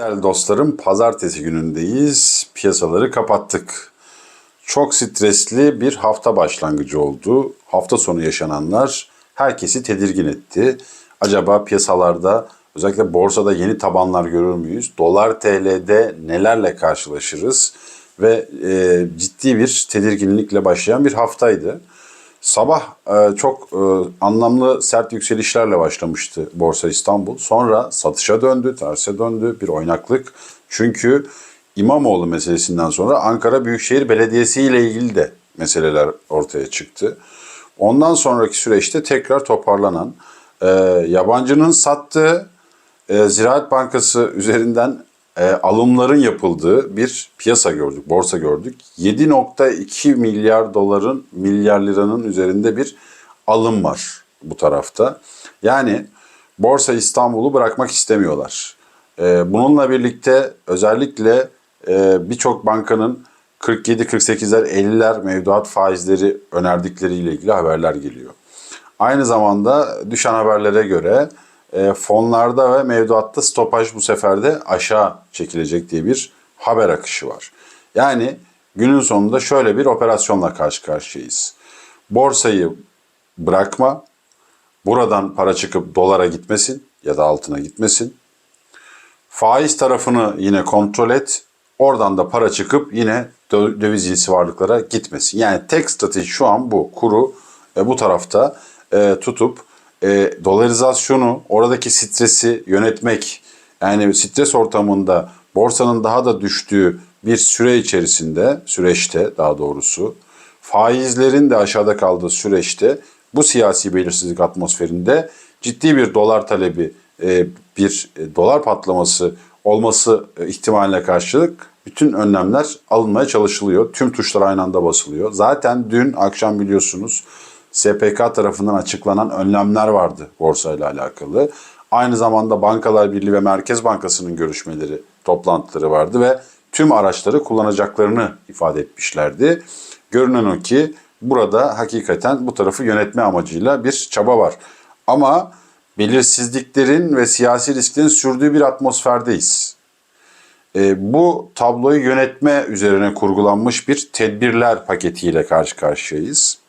Değerli dostlarım, pazartesi günündeyiz. Piyasaları kapattık. Çok stresli bir hafta başlangıcı oldu. Hafta sonu yaşananlar herkesi tedirgin etti. Acaba piyasalarda özellikle borsada yeni tabanlar görür müyüz? Dolar TL'de nelerle karşılaşırız? Ve e, ciddi bir tedirginlikle başlayan bir haftaydı. Sabah e, çok e, anlamlı sert yükselişlerle başlamıştı Borsa İstanbul. Sonra satışa döndü, terse döndü bir oynaklık. Çünkü İmamoğlu meselesinden sonra Ankara Büyükşehir Belediyesi ile ilgili de meseleler ortaya çıktı. Ondan sonraki süreçte tekrar toparlanan, e, yabancının sattığı e, Ziraat Bankası üzerinden e, alımların yapıldığı bir piyasa gördük, borsa gördük. 7.2 milyar doların, milyar liranın üzerinde bir alım var bu tarafta. Yani Borsa İstanbul'u bırakmak istemiyorlar. E, bununla birlikte özellikle e, birçok bankanın 47-48'ler 50'ler mevduat faizleri önerdikleriyle ilgili haberler geliyor. Aynı zamanda düşen haberlere göre e, fonlarda ve mevduatta stopaj bu sefer de aşağı çekilecek diye bir haber akışı var. Yani günün sonunda şöyle bir operasyonla karşı karşıyayız. Borsayı bırakma, buradan para çıkıp dolara gitmesin ya da altına gitmesin. Faiz tarafını yine kontrol et, oradan da para çıkıp yine dö- döviz cinsi varlıklara gitmesin. Yani tek strateji şu an bu. Kuru e, bu tarafta e, tutup e, dolarizasyonu, oradaki stresi yönetmek, yani stres ortamında borsanın daha da düştüğü bir süre içerisinde, süreçte daha doğrusu, faizlerin de aşağıda kaldığı süreçte bu siyasi belirsizlik atmosferinde ciddi bir dolar talebi, e, bir e, dolar patlaması olması e, ihtimaline karşılık bütün önlemler alınmaya çalışılıyor. Tüm tuşlar aynı anda basılıyor. Zaten dün akşam biliyorsunuz SPK tarafından açıklanan önlemler vardı borsayla alakalı. Aynı zamanda Bankalar Birliği ve Merkez Bankası'nın görüşmeleri, toplantıları vardı ve tüm araçları kullanacaklarını ifade etmişlerdi. Görünen o ki burada hakikaten bu tarafı yönetme amacıyla bir çaba var. Ama belirsizliklerin ve siyasi risklerin sürdüğü bir atmosferdeyiz. E, bu tabloyu yönetme üzerine kurgulanmış bir tedbirler paketiyle karşı karşıyayız.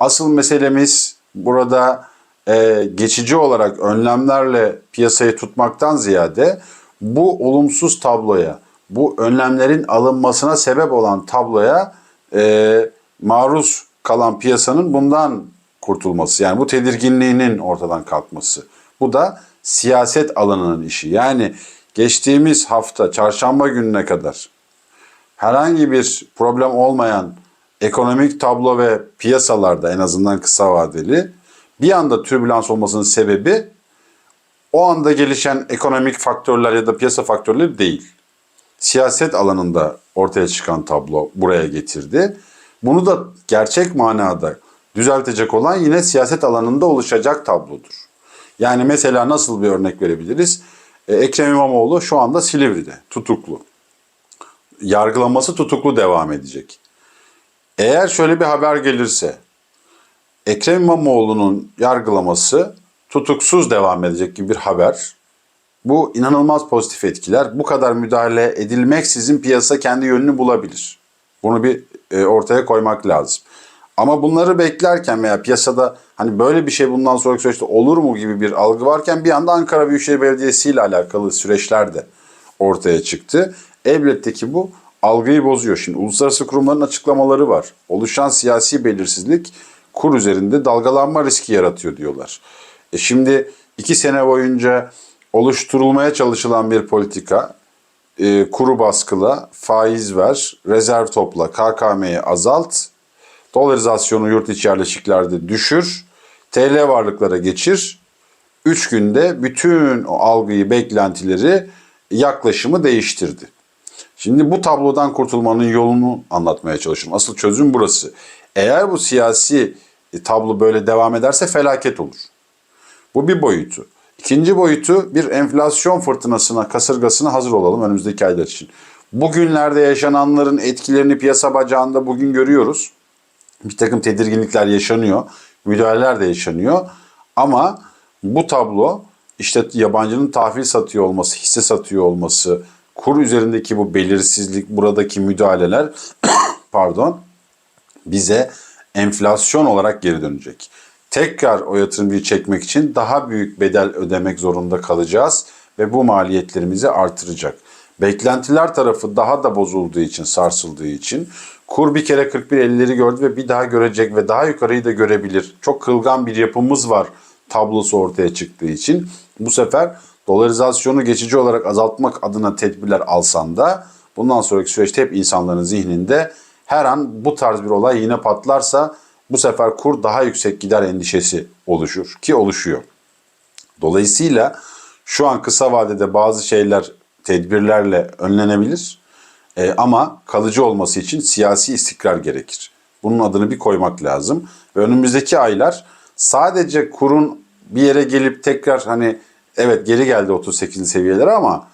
Asıl meselemiz burada e, geçici olarak önlemlerle piyasayı tutmaktan ziyade bu olumsuz tabloya, bu önlemlerin alınmasına sebep olan tabloya e, maruz kalan piyasanın bundan kurtulması. Yani bu tedirginliğinin ortadan kalkması. Bu da siyaset alanının işi. Yani geçtiğimiz hafta çarşamba gününe kadar herhangi bir problem olmayan ekonomik tablo ve piyasalarda en azından kısa vadeli bir anda türbülans olmasının sebebi o anda gelişen ekonomik faktörler ya da piyasa faktörleri değil. Siyaset alanında ortaya çıkan tablo buraya getirdi. Bunu da gerçek manada düzeltecek olan yine siyaset alanında oluşacak tablodur. Yani mesela nasıl bir örnek verebiliriz? Ee, Ekrem İmamoğlu şu anda Silivri'de tutuklu. Yargılanması tutuklu devam edecek. Eğer şöyle bir haber gelirse Ekrem İmamoğlu'nun yargılaması tutuksuz devam edecek gibi bir haber. Bu inanılmaz pozitif etkiler. Bu kadar müdahale edilmeksizin piyasa kendi yönünü bulabilir. Bunu bir e, ortaya koymak lazım. Ama bunları beklerken veya piyasada hani böyle bir şey bundan sonraki süreçte olur mu gibi bir algı varken bir anda Ankara Büyükşehir Belediyesi ile alakalı süreçler de ortaya çıktı. Elbette ki bu algıyı bozuyor. Şimdi uluslararası kurumların açıklamaları var. Oluşan siyasi belirsizlik kur üzerinde dalgalanma riski yaratıyor diyorlar. E şimdi iki sene boyunca oluşturulmaya çalışılan bir politika e, kuru baskıla, faiz ver, rezerv topla, KKM'yi azalt, dolarizasyonu yurt içi yerleşiklerde düşür, TL varlıklara geçir. 3 günde bütün o algıyı, beklentileri, yaklaşımı değiştirdi. Şimdi bu tablodan kurtulmanın yolunu anlatmaya çalışıyorum. Asıl çözüm burası. Eğer bu siyasi e, tablo böyle devam ederse felaket olur. Bu bir boyutu. İkinci boyutu bir enflasyon fırtınasına, kasırgasına hazır olalım önümüzdeki aylar için. Bugünlerde yaşananların etkilerini piyasa bacağında bugün görüyoruz. Bir takım tedirginlikler yaşanıyor, müdahaleler de yaşanıyor. Ama bu tablo işte yabancının tahvil satıyor olması, hisse satıyor olması, kur üzerindeki bu belirsizlik, buradaki müdahaleler pardon bize enflasyon olarak geri dönecek. Tekrar o yatırımcıyı çekmek için daha büyük bedel ödemek zorunda kalacağız ve bu maliyetlerimizi artıracak. Beklentiler tarafı daha da bozulduğu için, sarsıldığı için kur bir kere 41.50'leri gördü ve bir daha görecek ve daha yukarıyı da görebilir. Çok kılgan bir yapımız var tablosu ortaya çıktığı için. Bu sefer dolarizasyonu geçici olarak azaltmak adına tedbirler alsan da bundan sonraki süreçte hep insanların zihninde her an bu tarz bir olay yine patlarsa bu sefer kur daha yüksek gider endişesi oluşur ki oluşuyor. Dolayısıyla şu an kısa vadede bazı şeyler tedbirlerle önlenebilir. Ee, ama kalıcı olması için siyasi istikrar gerekir. Bunun adını bir koymak lazım. Ve önümüzdeki aylar sadece kurun bir yere gelip tekrar hani evet geri geldi 38 seviyelere ama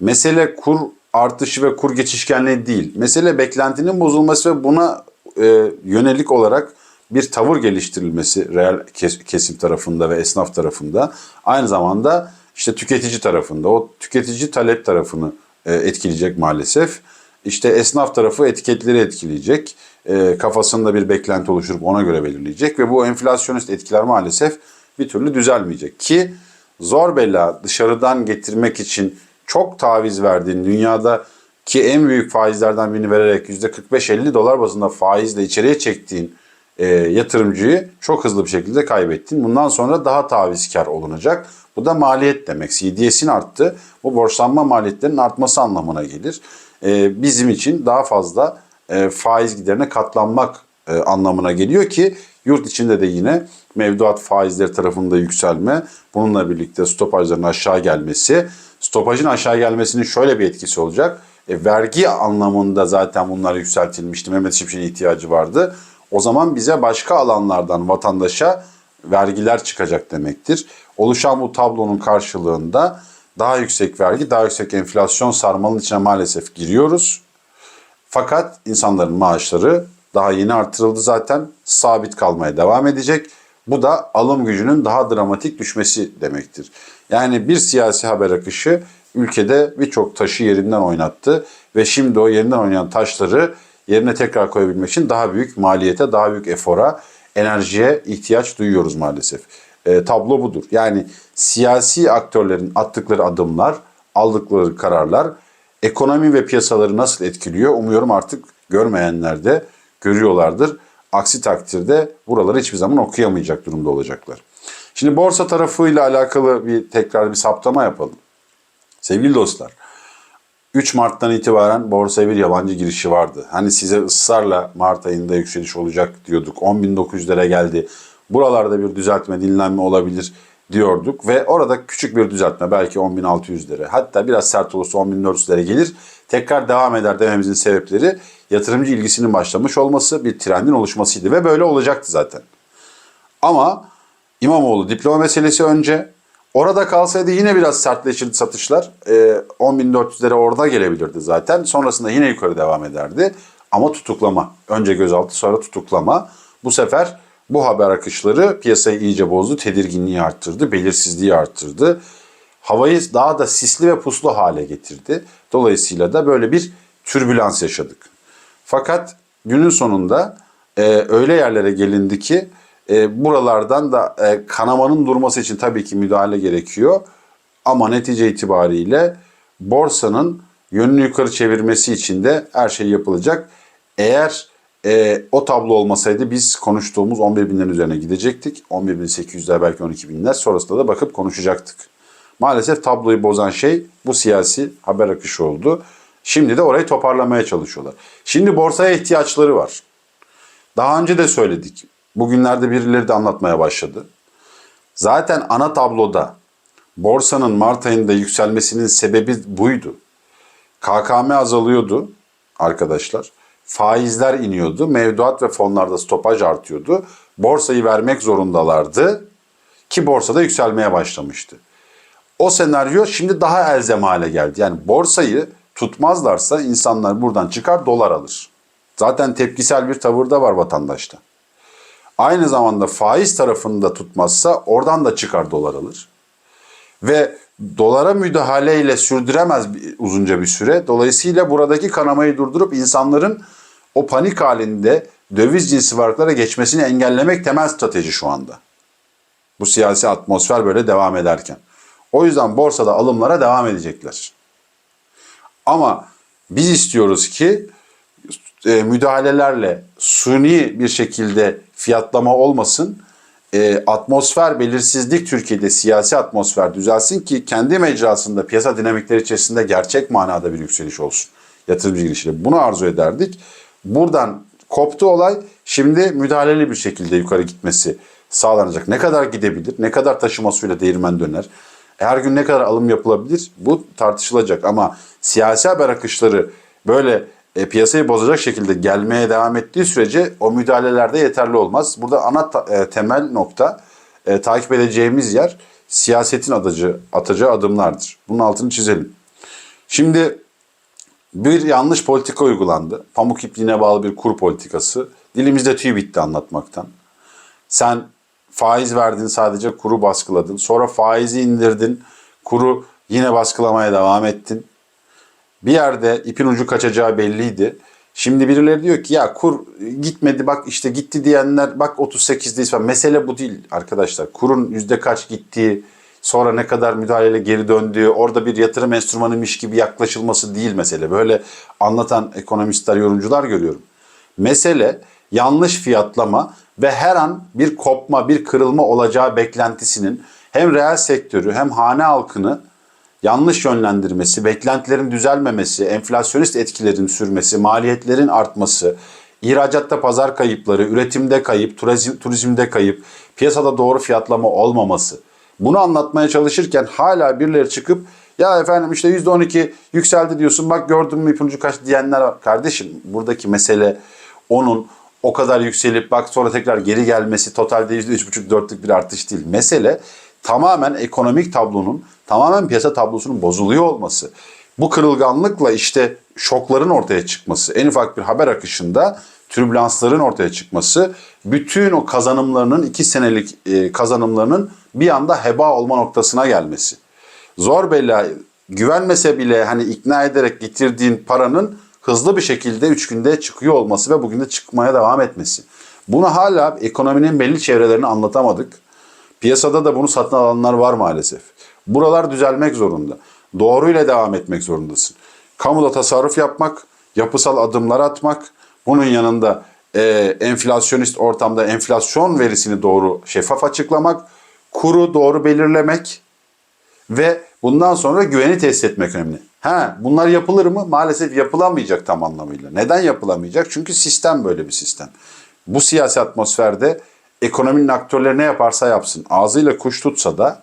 mesele kur artışı ve kur geçişkenliği değil. Mesele beklentinin bozulması ve buna e, yönelik olarak bir tavır geliştirilmesi reel kes- kesim tarafında ve esnaf tarafında. Aynı zamanda işte tüketici tarafında o tüketici talep tarafını e, etkileyecek maalesef. İşte esnaf tarafı etiketleri etkileyecek. E, kafasında bir beklenti oluşturup ona göre belirleyecek ve bu enflasyonist etkiler maalesef bir türlü düzelmeyecek ki zor bela dışarıdan getirmek için çok taviz verdiğin dünyada ki en büyük faizlerden birini vererek %45-50 dolar bazında faizle içeriye çektiğin e, yatırımcıyı çok hızlı bir şekilde kaybettin. Bundan sonra daha tavizkar olunacak. Bu da maliyet demek. CDS'in arttı. Bu borçlanma maliyetlerinin artması anlamına gelir. E, bizim için daha fazla e, faiz giderine katlanmak e, anlamına geliyor ki yurt içinde de yine mevduat faizleri tarafında yükselme, bununla birlikte stopajların aşağı gelmesi, stopajın aşağı gelmesinin şöyle bir etkisi olacak. E, vergi anlamında zaten bunlar yükseltilmişti. Mehmet Şimşek'in ihtiyacı vardı. O zaman bize başka alanlardan vatandaşa vergiler çıkacak demektir. Oluşan bu tablonun karşılığında daha yüksek vergi, daha yüksek enflasyon sarmalının içine maalesef giriyoruz. Fakat insanların maaşları daha yeni artırıldı zaten. Sabit kalmaya devam edecek. Bu da alım gücünün daha dramatik düşmesi demektir. Yani bir siyasi haber akışı ülkede birçok taşı yerinden oynattı ve şimdi o yerinden oynayan taşları yerine tekrar koyabilmek için daha büyük maliyete, daha büyük efora, enerjiye ihtiyaç duyuyoruz maalesef. E, tablo budur. Yani siyasi aktörlerin attıkları adımlar, aldıkları kararlar ekonomi ve piyasaları nasıl etkiliyor umuyorum artık görmeyenler de görüyorlardır. Aksi takdirde buraları hiçbir zaman okuyamayacak durumda olacaklar. Şimdi borsa tarafıyla alakalı bir tekrar bir saptama yapalım. Sevgili dostlar, 3 Mart'tan itibaren borsaya bir yabancı girişi vardı. Hani size ısrarla Mart ayında yükseliş olacak diyorduk. 10.900'lere geldi. Buralarda bir düzeltme, dinlenme olabilir diyorduk. Ve orada küçük bir düzeltme belki 10.600'lere hatta biraz sert olursa 10.400'lere gelir. Tekrar devam eder dememizin sebepleri yatırımcı ilgisinin başlamış olması, bir trendin oluşmasıydı. Ve böyle olacaktı zaten. Ama İmamoğlu diploma meselesi önce. Orada kalsaydı yine biraz sertleşirdi satışlar. E, 10.400'lere orada gelebilirdi zaten. Sonrasında yine yukarı devam ederdi. Ama tutuklama. Önce gözaltı sonra tutuklama. Bu sefer bu haber akışları piyasayı iyice bozdu. Tedirginliği arttırdı. Belirsizliği arttırdı. Havayı daha da sisli ve puslu hale getirdi. Dolayısıyla da böyle bir türbülans yaşadık. Fakat günün sonunda e, öyle yerlere gelindi ki e, buralardan da e, kanamanın durması için tabii ki müdahale gerekiyor. Ama netice itibariyle borsanın yönünü yukarı çevirmesi için de her şey yapılacak. Eğer e, o tablo olmasaydı biz konuştuğumuz 11 binlerin üzerine gidecektik. 11.800'ler belki 12 binler sonrasında da bakıp konuşacaktık. Maalesef tabloyu bozan şey bu siyasi haber akışı oldu. Şimdi de orayı toparlamaya çalışıyorlar. Şimdi borsaya ihtiyaçları var. Daha önce de söyledik. Bugünlerde birileri de anlatmaya başladı. Zaten ana tabloda borsanın Mart ayında yükselmesinin sebebi buydu. KKM azalıyordu arkadaşlar. Faizler iniyordu. Mevduat ve fonlarda stopaj artıyordu. Borsayı vermek zorundalardı ki borsada yükselmeye başlamıştı. O senaryo şimdi daha elzem hale geldi. Yani borsayı tutmazlarsa insanlar buradan çıkar dolar alır. Zaten tepkisel bir tavır da var vatandaşta. Aynı zamanda faiz tarafını da tutmazsa oradan da çıkar dolar alır. ve dolara müdahaleyle sürdüremez uzunca bir süre. Dolayısıyla buradaki kanamayı durdurup insanların o panik halinde döviz cinsi varlıklara geçmesini engellemek temel strateji şu anda. Bu siyasi atmosfer böyle devam ederken. O yüzden borsada alımlara devam edecekler. Ama biz istiyoruz ki e, müdahalelerle suni bir şekilde fiyatlama olmasın. E, atmosfer belirsizlik Türkiye'de siyasi atmosfer düzelsin ki kendi mecrasında piyasa dinamikleri içerisinde gerçek manada bir yükseliş olsun. Yatırımcı girişiyle. Bunu arzu ederdik. Buradan koptu olay. Şimdi müdahaleli bir şekilde yukarı gitmesi sağlanacak. Ne kadar gidebilir? Ne kadar taşıma suyla değirmen döner? Her gün ne kadar alım yapılabilir? Bu tartışılacak ama siyasi haber akışları böyle e, piyasayı bozacak şekilde gelmeye devam ettiği sürece o müdahalelerde yeterli olmaz. Burada ana ta- e, temel nokta e, takip edeceğimiz yer siyasetin atıcı, atacağı adımlardır. Bunun altını çizelim. Şimdi bir yanlış politika uygulandı. Pamuk ipliğine bağlı bir kur politikası. Dilimizde tüy bitti anlatmaktan. Sen faiz verdin sadece kuru baskıladın. Sonra faizi indirdin. Kuru yine baskılamaya devam ettin. Bir yerde ipin ucu kaçacağı belliydi. Şimdi birileri diyor ki ya kur gitmedi bak işte gitti diyenler bak 38'deyiz falan. Mesele bu değil arkadaşlar. Kurun yüzde kaç gittiği, sonra ne kadar müdahaleyle geri döndüğü, orada bir yatırım enstrümanıymış gibi yaklaşılması değil mesele. Böyle anlatan ekonomistler, yorumcular görüyorum. Mesele yanlış fiyatlama ve her an bir kopma, bir kırılma olacağı beklentisinin hem reel sektörü hem hane halkını yanlış yönlendirmesi, beklentilerin düzelmemesi, enflasyonist etkilerin sürmesi, maliyetlerin artması, ihracatta pazar kayıpları, üretimde kayıp, turizm, turizmde kayıp, piyasada doğru fiyatlama olmaması. Bunu anlatmaya çalışırken hala birileri çıkıp ya efendim işte %12 yükseldi diyorsun bak gördün mü ipucu kaç diyenler var. Kardeşim buradaki mesele onun o kadar yükselip bak sonra tekrar geri gelmesi totalde %3,5-4'lük bir artış değil. Mesele tamamen ekonomik tablonun, tamamen piyasa tablosunun bozuluyor olması. Bu kırılganlıkla işte şokların ortaya çıkması, en ufak bir haber akışında türbülansların ortaya çıkması, bütün o kazanımlarının, iki senelik e, kazanımlarının bir anda heba olma noktasına gelmesi. Zor bela güvenmese bile hani ikna ederek getirdiğin paranın hızlı bir şekilde 3 günde çıkıyor olması ve bugün de çıkmaya devam etmesi. Bunu hala ekonominin belli çevrelerini anlatamadık. Piyasada da bunu satın alanlar var maalesef. Buralar düzelmek zorunda. Doğruyla devam etmek zorundasın. Kamuda tasarruf yapmak, yapısal adımlar atmak, bunun yanında e, enflasyonist ortamda enflasyon verisini doğru şeffaf açıklamak, kuru doğru belirlemek ve bundan sonra güveni tesis etmek önemli. Ha, bunlar yapılır mı? Maalesef yapılamayacak tam anlamıyla. Neden yapılamayacak? Çünkü sistem böyle bir sistem. Bu siyasi atmosferde ekonominin aktörleri ne yaparsa yapsın, ağzıyla kuş tutsa da,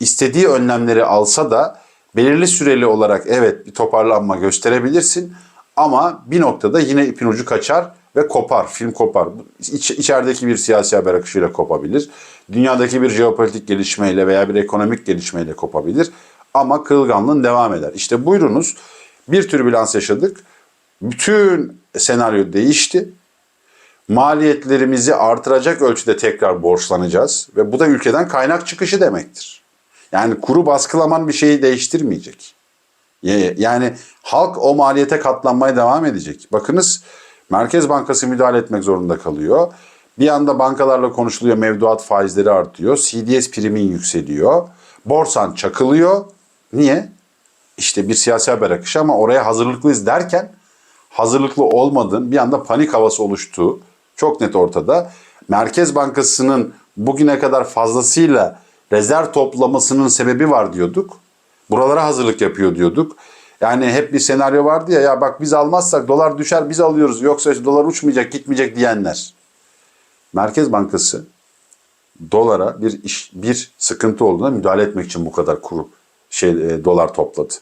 istediği önlemleri alsa da belirli süreli olarak evet bir toparlanma gösterebilirsin ama bir noktada yine ipin ucu kaçar ve kopar, film kopar. İç, içerideki bir siyasi haber akışıyla kopabilir. Dünyadaki bir jeopolitik gelişmeyle veya bir ekonomik gelişmeyle kopabilir. Ama kırılganlığın devam eder. İşte buyurunuz bir türbülans yaşadık. Bütün senaryo değişti maliyetlerimizi artıracak ölçüde tekrar borçlanacağız ve bu da ülkeden kaynak çıkışı demektir. Yani kuru baskılaman bir şeyi değiştirmeyecek. Yani halk o maliyete katlanmaya devam edecek. Bakınız Merkez Bankası müdahale etmek zorunda kalıyor. Bir anda bankalarla konuşuluyor, mevduat faizleri artıyor, CDS primin yükseliyor, borsan çakılıyor. Niye? İşte bir siyasi haber akışı ama oraya hazırlıklıyız derken hazırlıklı olmadığın bir anda panik havası oluştuğu çok net ortada. Merkez Bankası'nın bugüne kadar fazlasıyla rezerv toplamasının sebebi var diyorduk. Buralara hazırlık yapıyor diyorduk. Yani hep bir senaryo vardı ya ya bak biz almazsak dolar düşer biz alıyoruz yoksa işte dolar uçmayacak gitmeyecek diyenler. Merkez Bankası dolara bir iş, bir sıkıntı olduğuna müdahale etmek için bu kadar kuru şey e, dolar topladı.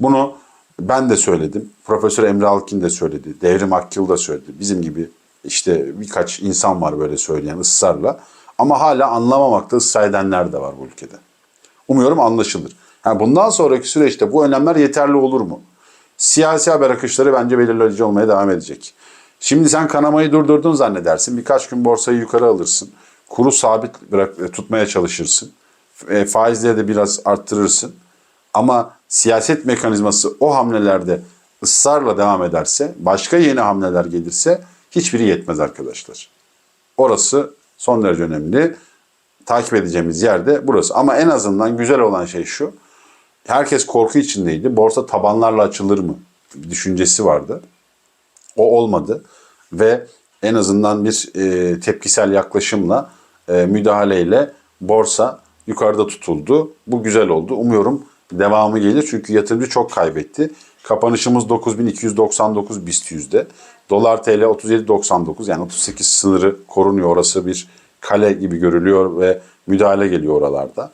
Bunu ben de söyledim. Profesör Emre Alkin de söyledi. Devrim Akkil da söyledi. Bizim gibi işte birkaç insan var böyle söyleyen ısrarla. Ama hala anlamamakta ısrar edenler de var bu ülkede. Umuyorum anlaşılır. Yani bundan sonraki süreçte bu önlemler yeterli olur mu? Siyasi haber akışları bence belirleyici olmaya devam edecek. Şimdi sen kanamayı durdurdun zannedersin. Birkaç gün borsayı yukarı alırsın. Kuru sabit bırak, tutmaya çalışırsın. e, faizleri de biraz arttırırsın. Ama siyaset mekanizması o hamlelerde ısrarla devam ederse, başka yeni hamleler gelirse hiçbiri yetmez arkadaşlar. Orası son derece önemli. Takip edeceğimiz yerde burası. Ama en azından güzel olan şey şu. Herkes korku içindeydi. Borsa tabanlarla açılır mı? Düşüncesi vardı. O olmadı ve en azından bir e, tepkisel yaklaşımla e, müdahaleyle borsa yukarıda tutuldu. Bu güzel oldu. Umuyorum devamı gelir çünkü yatırımcı çok kaybetti. Kapanışımız 9299 BIST yüzde. Dolar TL 37.99 yani 38 sınırı korunuyor. Orası bir kale gibi görülüyor ve müdahale geliyor oralarda.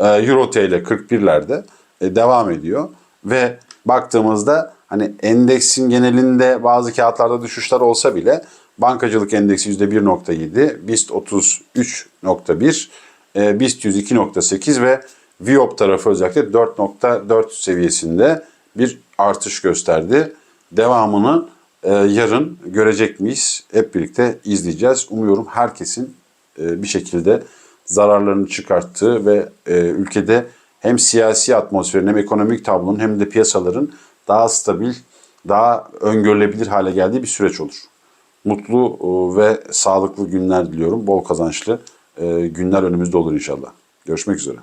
Ee, Euro TL 41'lerde e, devam ediyor ve baktığımızda hani endeksin genelinde bazı kağıtlarda düşüşler olsa bile bankacılık endeksi %1.7, BIST 33.1, e, BIST 100 2.8 ve Viop tarafı özellikle 4.4 seviyesinde bir artış gösterdi. Devamını e, yarın görecek miyiz? Hep birlikte izleyeceğiz. Umuyorum herkesin e, bir şekilde zararlarını çıkarttığı ve e, ülkede hem siyasi atmosferin hem ekonomik tablonun hem de piyasaların daha stabil, daha öngörülebilir hale geldiği bir süreç olur. Mutlu e, ve sağlıklı günler diliyorum. Bol kazançlı e, günler önümüzde olur inşallah. Görüşmek üzere.